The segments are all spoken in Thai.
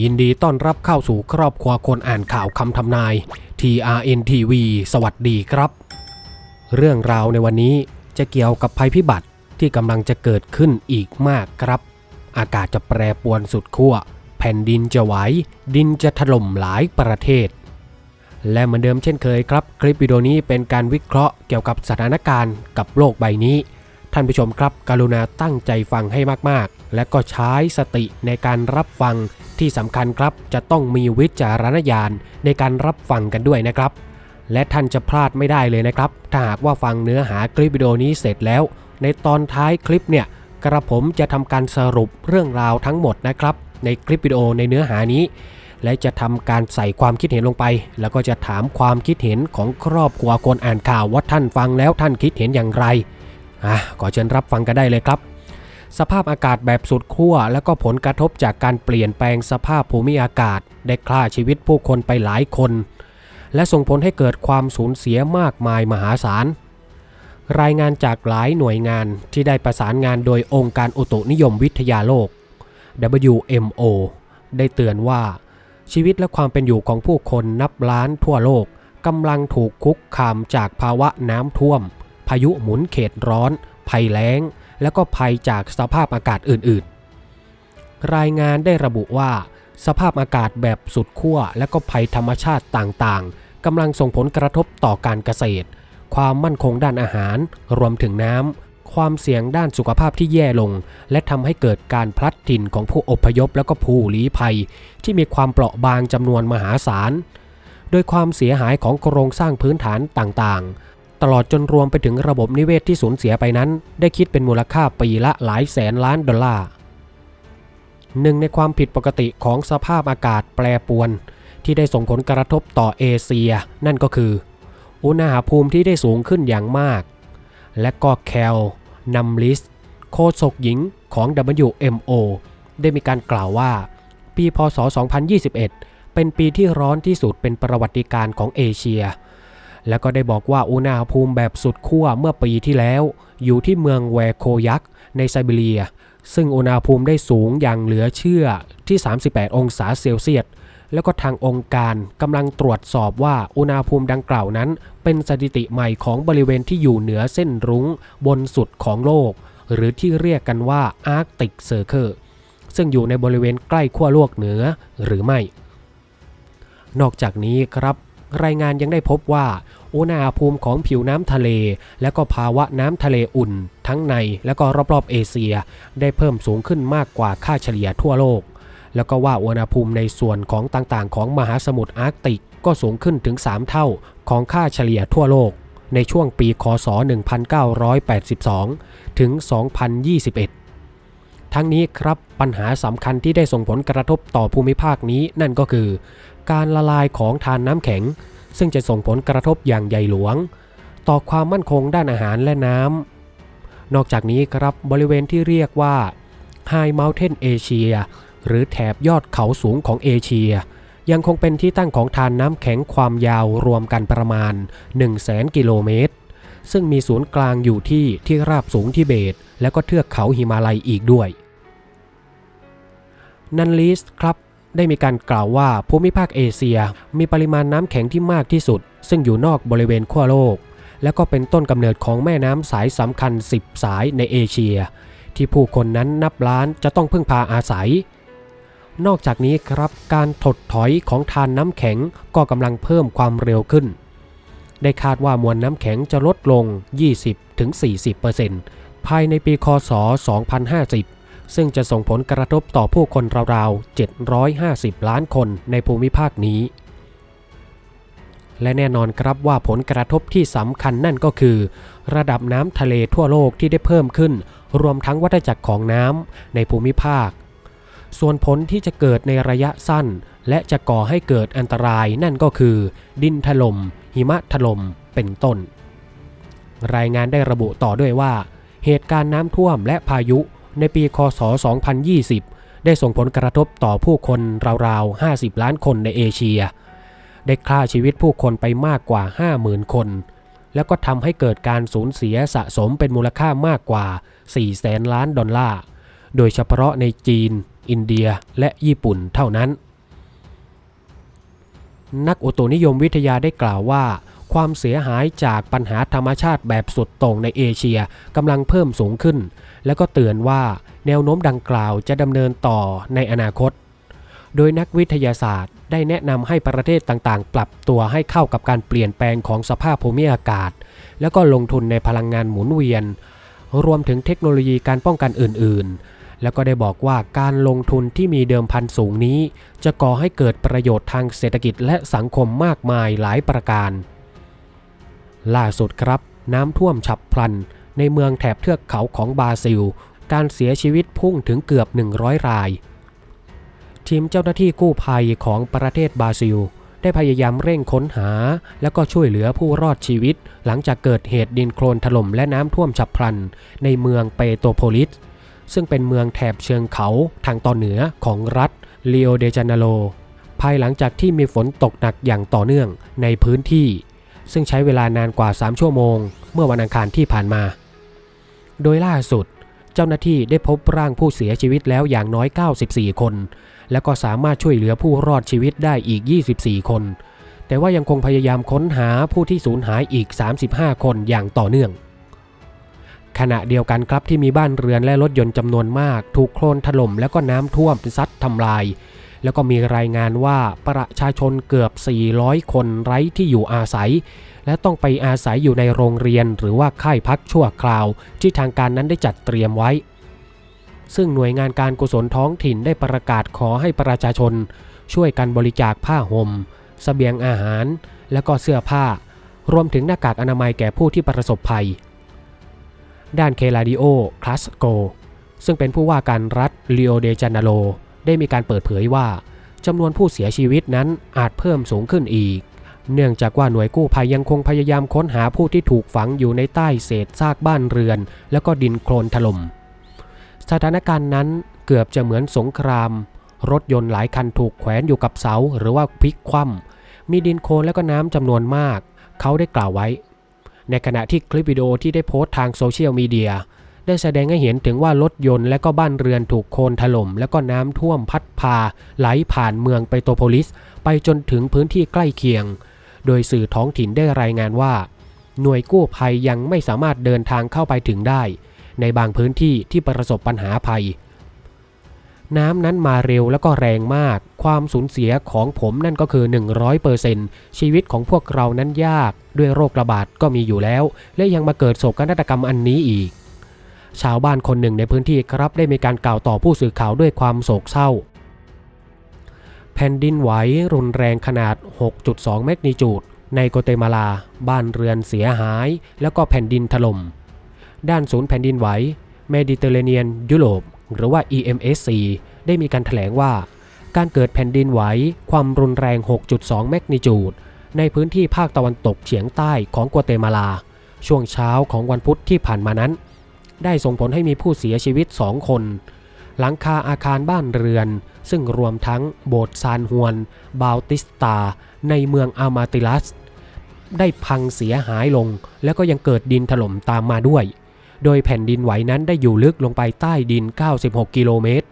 ยินดีต้อนรับเข้าสู่ครอบครัวคนอ่านข่าวคำทำนาย TRN TV สวัสดีครับ เรื่องราวในวันนี้จะเกี่ยวกับภัยพิบัติที่กำลังจะเกิดขึ้นอีกมากครับ อากาศจะแปรปรวนสุดขั้ว แผ่นดินจะไหว ดินจะถล่มหลายประเทศ และเหมือนเดิมเช่นเคยครับ คลิปวิดีโอนี้เป็นการวิเคราะห์เกี่ยวกับสถานการณ์กับโลกใบนี้ ท่านผู้ชมครับ กรุณาตั้งใจฟังให้มากๆ และก็ใช้สติในการรับฟังที่สำคัญครับจะต้องมีวิจารณญาณในการรับฟังกันด้วยนะครับ และท่านจะพลาดไม่ได้เลยนะครับ ถ้าหากว่าฟังเนื้อหาคลิปวิดีโอนี้เสร็จแล้ว ในตอนท้ายคลิปเนี่ยกระผมจะทำการสรุปเรื่องราวทั้งหมดนะครับ ในคลิปวิดีโอในเนื้อหานี้ และจะทำการใส่ความคิดเห็นลงไป แล้วก็จะถามความคิดเห็นของครอบครัวคนอ่านข่าวว่าท่านฟังแล้วท่านคิดเห็นอย่างไรอะขอเชิญรับฟังกันได้เลยครับ สภาพอากาศแบบสุดขั้วและก็ผลกระทบจากการเปลี่ยนแปลงสภาพภูมิอากาศ ได้ฆ่าชีวิตผู้คนไปหลายคน และส่งผลให้เกิดความสูญเสียมากมายมหาศาล รายงานจากหลายหน่วยงานที่ได้ประสานงานโดยองค์การอุตุนิยมวิทยาโลก WMO ได้เตือนว่า ชีวิตและความเป็นอยู่ของผู้คนนับล้านทั่วโลกกำลังถูกคุกคามจากภาวะน้ำท่วม พายุหมุนเขตร้อน ภัยแล้ง และก็ภัยจากสภาพอากาศอื่นๆ รายงานได้ระบุว่า สภาพอากาศแบบสุดขั้วและก็ภัยธรรมชาติต่างๆกำลังส่งผลกระทบต่อการเกษตร ความมั่นคงด้านอาหาร รวมถึงน้ำความเสี่ยงด้านสุขภาพที่แย่ลง และทำให้เกิดการพลัดถิ่นของผู้อพยพและก็ผู้ลี้ภัย ที่มีความเปราะบางจำนวนมหาศาล โดยความเสียหายของโครงสร้างพื้นฐานต่างๆ ตลอดจนรวมไปถึงระบบนิเวศที่สูญเสียไปนั้น ได้คิดเป็นมูลค่าปีละหลายแสนล้านดอลลาร์หนึ่งในความผิดปกติของสภาพอากาศแปรปรวน ที่ได้ส่งผลกระทบต่อเอเชีย นั่นก็คือ อุณหภูมิที่ได้สูงขึ้นอย่างมาก และก็แคลนัมลิสโฆษกหญิงของ WMO ได้มีการกล่าวว่า ปีพศ 2021 เป็นปีที่ร้อนที่สุดเป็นประวัติการของเอเชีย แล้วก็ได้บอกว่าอุณหภูมิแบบสุดขั้วเมื่อปีที่แล้ว อยู่ที่เมืองแวโคยักในไซบีเรีย ซึ่งอุณหภูมิได้สูงอย่างเหลือเชื่อที่ 38 องศาเซลเซียสแล้วก็ทางองค์การกำลังตรวจสอบว่าอุณหภูมิดังกล่าวนั้น เป็นสถิติใหม่ของบริเวณที่อยู่เหนือเส้นรุ้ง บนสุดของโลก หรือที่เรียกกันว่าอาร์กติกเซอร์เคิลซึ่งอยู่ในบริเวณใกล้ขั้วโลกเหนือหรือไม่ นอกจากนี้ครับ รายงานยังได้พบว่า อุณหภูมิของผิวน้ำทะเล และก็ภาวะน้ำทะเลอุ่น ทั้งในและก็รอบๆเอเชีย ได้เพิ่มสูงขึ้นมากกว่าค่าเฉลี่ยทั่วโลก แล้วก็ว่าอุณหภูมิในส่วนของต่างๆ ของมหาสมุทรอาร์กติกก็สูงขึ้นถึง 3 เท่าของค่าเฉลี่ยทั่วโลก ในช่วงปีคศ 1982 ถึง 2021ทั้งนี้ครับปัญหาสำคัญที่ได้ส่งผลกระทบต่อภูมิภาคนี้นั่นก็คือ การละลายของทานน้ำแข็ง ซึ่งจะส่งผลกระทบอย่างใหญ่หลวง ต่อความมั่นคงด้านอาหารและน้ำนอกจากนี้ครับบริเวณที่เรียกว่า High Mountain Asia หรือแถบยอดเขาสูงของเอเชีย ยังคงเป็นที่ตั้งของทานน้ำแข็งความยาวรวมกันประมาณ 1 0 0 0 0แกิโลเมตร ซึ่งมีศูนย์กลางอยู่ที่ที่ราบสูงทิเบต และก็เทือกเขาหิมาลัยอีกด้วยนันลิสครับ ได้มีการกล่าวว่าภูมิภาคเอเชีย มีปริมาณน้ำแข็งที่มากที่สุด ซึ่งอยู่นอกบริเวณขั้วโลก และก็เป็นต้นกำเนิดของแม่น้ำสายสำคัญ 10 สายในเอเชีย ที่ผู้คนนั้นนับล้านจะต้องพึ่งพาอาศัย นอกจากนี้ครับการถดถอยของทานน้ำแข็งก็กำลังเพิ่มความเร็วขึ้น ได้คาดว่ามวลน้ำแข็งจะลดลง 20-40%ภายในปีคศ2050 ซึ่งจะส่งผลกระทบต่อผู้คนราวๆ 750 ล้านคนในภูมิภาคนี้ และแน่นอนครับว่าผลกระทบที่สำคัญนั่นก็คือ ระดับน้ำทะเลทั่วโลกที่ได้เพิ่มขึ้น รวมทั้งวัฏจักรของน้ำในภูมิภาค ส่วนผลที่จะเกิดในระยะสั้น และจะก่อให้เกิดอันตรายนั่นก็คือ ดินถลม่มหิมะถล่มเป็นต้น รายงานได้ระบุต่อด้วยว่า เหตุการณ์น้ำท่วมและพายุ ในปีคศ 2020 ได้ส่งผลกระทบต่อผู้คนราวๆ 50 ล้านคนในเอเชีย ได้ฆ่าชีวิตผู้คนไปมากกว่า 50,000 คน แล้วก็ทำให้เกิดการสูญเสียสะสมเป็นมูลค่ามากกว่า 4 แสนล้านดอลลาร์ โดยเฉพาะในจีน อินเดีย และญี่ปุ่นเท่านั้น นักอุตุนิยมวิทยาได้กล่าวว่าความเสียหายจากปัญหาธรรมชาติแบบสุดโต่งในเอเชียกำลังเพิ่มสูงขึ้น แล้วก็เตือนว่าแนวโน้มดังกล่าวจะดำเนินต่อในอนาคต โดยนักวิทยาศาสตร์ได้แนะนำให้ประเทศต่างๆ ปรับตัวให้เข้ากับการเปลี่ยนแปลงของสภาพภูมิอากาศ แล้วก็ลงทุนในพลังงานหมุนเวียน รวมถึงเทคโนโลยีการป้องกันอื่น ๆ แล้วก็ได้บอกว่าการลงทุนที่มีเดิมพันสูงนี้ จะก่อให้เกิดประโยชน์ทางเศรษฐกิจและสังคมมากมายหลายประการ ล่าสุดครับ น้ำท่วมฉับพลัน ในเมืองแถบเทือกเขาของบราซิล การเสียชีวิตพุ่งถึงเกือบ 100 ราย ทีมเจ้าหน้าที่กู้ภัยของประเทศบราซิล ได้พยายามเร่งค้นหา แล้วก็ช่วยเหลือผู้รอดชีวิต หลังจากเกิดเหตุดินโคลนถล่มและน้ำท่วมฉับพลัน ในเมืองเปโตโพลิส ซึ่งเป็นเมืองแถบเชิงเขาทางตอนเหนือของรัฐลีโอเดจาเนโรภายหลังจากที่มีฝนตกหนักอย่างต่อเนื่องในพื้นที่ ซึ่งใช้เวลานานกว่า 3 ชั่วโมง เมื่อวันอังคารที่ผ่านมา โดยล่าสุด เจ้าหน้าที่ได้พบร่างผู้เสียชีวิตแล้วอย่างน้อย 94 คน แล้วก็สามารถช่วยเหลือผู้รอดชีวิตได้อีก 24 คน แต่ว่ายังคงพยายามค้นหาผู้ที่สูญหายอีก 35 คนอย่างต่อเนื่อง ขณะเดียวกันครับที่มีบ้านเรือนและรถยนต์จำนวนมาก ถูกโคลนถล่มแล้วก็น้ำท่วมซัดทำลาย แล้วก็มีรายงานว่าประชาชนเกือบ 400 คนไร้ที่อยู่อาศัย และต้องไปอาศัยอยู่ในโรงเรียนหรือว่าค่ายพักชั่วคราว ที่ทางการนั้นได้จัดเตรียมไว้ ซึ่งหน่วยงานการกุศลท้องถิ่นได้ประกาศขอให้ประชาชน ช่วยกันบริจาคผ้าห่มเสบียงอาหาร และก็เสื้อผ้า รวมถึงหน้ากากอนามัยแก่ผู้ที่ประสบภัย ด้านเคลาดิโอ คลาสโก ซึ่งเป็นผู้ว่าการรัฐลิโอเดจานาโร ได้มีการเปิดเผยว่าจำนวนผู้เสียชีวิตนั้นอาจเพิ่มสูงขึ้นอีก เนื่องจากว่าหน่วยกู้ภัยยังคงพยายามค้นหาผู้ที่ถูกฝังอยู่ในใต้เศษซากบ้านเรือน แล้วก็ดินโคลนถล่มสถานการณ์นั้นเกือบจะเหมือนสงคราม รถยนต์หลายคันถูกแขวนอยู่กับเสาหรือว่าพลิกคว่ำมีดินโคลนและก็น้ำจำนวนมาก เขาได้กล่าวไว้ ในขณะที่คลิปวิดีโอที่ได้โพสต์ทางโซเชียลมีเดีย ได้แสดงให้เห็นถึงว่ารถยนต์และก็บ้านเรือนถูกโคลนถล่ม และก็น้ำท่วมพัดพา ไหลผ่านเมืองไปโตโพลิส ไปจนถึงพื้นที่ใกล้เคียง โดยสื่อท้องถิ่นได้รายงานว่า หน่วยกู้ภัยยังไม่สามารถเดินทางเข้าไปถึงได้ ในบางพื้นที่ที่ประสบปัญหาภัย น้ำนั้นมาเร็วแล้วก็แรงมาก ความสูญเสียของผมนั่นก็คือ 100%ชีวิตของพวกเรานั้นยาก ด้วยโรคระบาดก็มีอยู่แล้ว และยังมาเกิดโศกนาฏกรรมอันนี้อีก ชาวบ้านคนหนึ่งในพื้นที่ครับได้มีการกล่าวต่อผู้สื่อข่าวด้วยความโศกเศร้า แผ่นดินไหวรุนแรงขนาด 6.2 แมกนิจูดในโกเตมาลา บ้านเรือนเสียหาย แล้วก็แผ่นดินถล่ม ด้านศูนย์แผ่นดินไหวเมดิเตอร์เรเนียนยุโรปหรือว่า EMSC ได้มีการแถลงว่า การเกิดแผ่นดินไหวความรุนแรง 6.2 แมกนิจูดในพื้นที่ภาคตะวันตกเฉียงใต้ของกัวเตมาลา ช่วงเช้าของวันพุธที่ผ่านมานั้น ได้ส่งผลให้มีผู้เสียชีวิต2คน หลังคาอาคารบ้านเรือน ซึ่งรวมทั้งโบสถ์ซานฮวน บาลติสตา ในเมืองอามาติลัส ได้พังเสียหายลง แล้วก็ยังเกิดดินถล่มตามมาด้วย โดยแผ่นดินไหวนั้นได้อยู่ลึกลงไปใต้ดิน 96 กิโลเมตร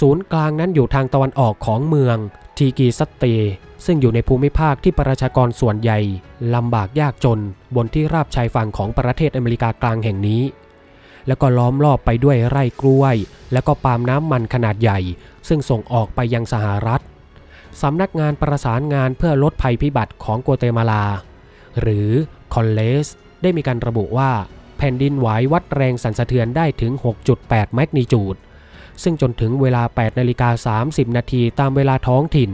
ศูนย์กลางนั้นอยู่ทางตะวันออกของเมืองทีกีซัตเต ซึ่งอยู่ในภูมิภาคที่ประชากรส่วนใหญ่ลำบากยากจนบนที่ราบชายฝั่งของประเทศอเมริกากลางแห่งนี้ แล้วก็ล้อมรอบไปด้วยไร่กล้วย แล้วก็ปาล์มน้ำมันขนาดใหญ่ ซึ่งส่งออกไปยังสหรัฐสำนักงานประสานงานเพื่อลดภัยพิบัติของกัวเตมาลา หรือคอนเลสได้มีการระบุว่า แผ่นดินไหววัดแรงสั่นสะเทือนได้ถึง 6.8 แมกนิจูด ซึ่งจนถึงเวลา 8 นาฬิกา 30 นาทีตามเวลาท้องถิ่น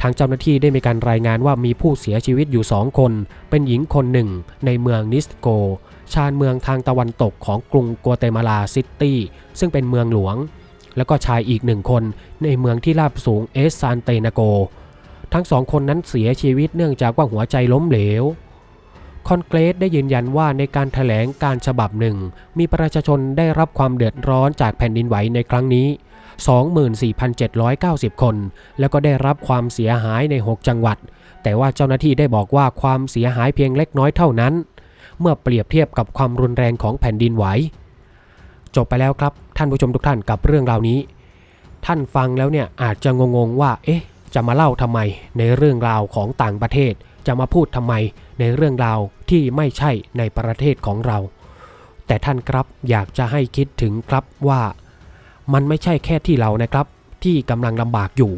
ทางเจ้าหน้าที่ได้มีการรายงานว่ามีผู้เสียชีวิตอยู่ 2 คน เป็นหญิงคนหนึ่งในเมืองนิสโก ชานเมืองทางตะวันตกของกรุงกัวเตมาลาซิตี้ซึ่งเป็นเมืองหลวง แล้วก็ชายอีกหนึ่งคนในเมืองที่ราบสูงเอสซานเตนาโก ทั้งสองคนนั้นเสียชีวิตเนื่องจากว่าหัวใจล้มเหลวคอนเกรสได้ยืนยันว่าในการถแถลงการฉบับหนึ่ง มีประชาชนได้รับความเดือดร้อนจากแผ่นดินไหวในครั้งนี้ 24,790 คน แล้วก็ได้รับความเสียหายใน 6 จังหวัด แต่ว่าเจ้าหน้าที่ได้บอกว่าความเสียหายเพียงเล็กน้อยเท่านั้น เมื่อเปรียบเทียบกับความรุนแรงของแผ่นดินไหว จบไปแล้วครับท่านผู้ชมทุกท่านกับเรื่องราวนี้ ท่านฟังแล้วเนี่ยอาจจะงงๆว่า เอ๊ะ จะมาเล่าทำไมในเรื่องราวของต่างประเทศ จะมาพูดทำไมในเรื่องราวที่ไม่ใช่ในประเทศของเรา แต่ท่านครับอยากจะให้คิดถึงครับว่า มันไม่ใช่แค่ที่เรานะครับ ที่กำลังลำบากอยู่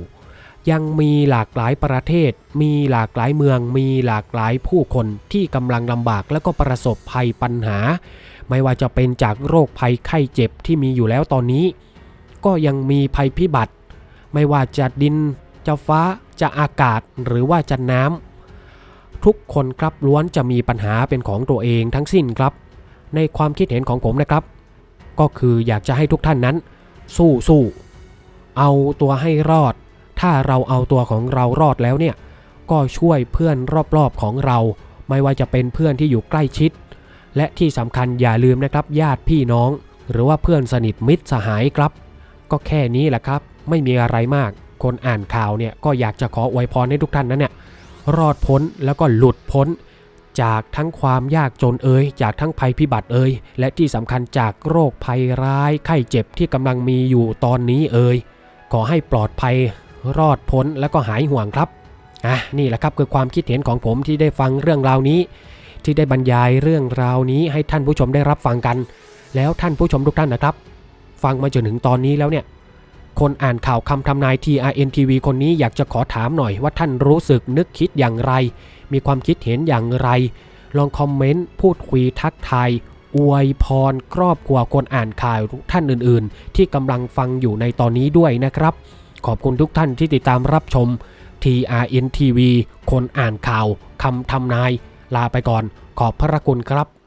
ยังมีหลากหลายประเทศ มีหลากหลายเมือง มีหลากหลายผู้คนที่กำลังลำบากและก็ประสบภัยปัญหา ไม่ว่าจะเป็นจากโรคภัยไข้เจ็บที่มีอยู่แล้วตอนนี้ ก็ยังมีภัยพิบัติ ไม่ว่าจะดิน จะฟ้า จะอากาศ หรือว่าจะน้ำ ทุกคนครับล้วนจะมีปัญหาเป็นของตัวเองทั้งสิ้นครับ ในความคิดเห็นของผมนะครับ ก็คืออยากจะให้ทุกท่านนั้น สู้สู้เอาตัวให้รอด ถ้าเราเอาตัวของเรารอดแล้วเนี่ยก็ช่วยเพื่อนรอบๆของเรา ไม่ว่าจะเป็นเพื่อนที่อยู่ใกล้ชิด และที่สำคัญอย่าลืมนะครับญาติพี่น้อง หรือว่าเพื่อนสนิทมิตรสหายครับ ก็แค่นี้แหละครับ ไม่มีอะไรมาก คนอ่านข่าวเนี่ยก็อยากจะขออวยพรให้ทุกท่านนั้นเนี่ยรอดพ้นแล้วก็หลุดพ้น จากทั้งความยากจนเอ่ยจากทั้งภัยพิบัติเอ่ยและที่สำคัญจากโรคภัยร้ายไข้เจ็บที่กำลังมีอยู่ตอนนี้เอ่ยขอให้ปลอดภัย รอดพ้นแล้วก็หายห่วงครับอะนี่แหละครับคือความคิดเห็นของผมที่ได้ฟังเรื่องราวนี้ ที่ได้บรรยายเรื่องราวนี้ให้ท่านผู้ชมได้รับฟังกัน แล้วท่านผู้ชมทุกท่านนะครับ ฟังมาจนถึงตอนนี้แล้วเนี่ยคนอ่านข่าวคำทำนาย TRNTV คนนี้อยากจะขอถามหน่อยว่าท่านรู้สึกนึกคิดอย่างไร มีความคิดเห็นอย่างไร ลองคอมเมนต์พูดคุยทักทายอวยพรครอบครัวคนอ่านข่าวท่านอื่นๆ ที่กำลังฟังอยู่ในตอนนี้ด้วยนะครับ ขอบคุณทุกท่านที่ติดตามรับชม TRNTV คนอ่านข่าวคำทำนาย ลาไปก่อน ขอบพระคุณครับ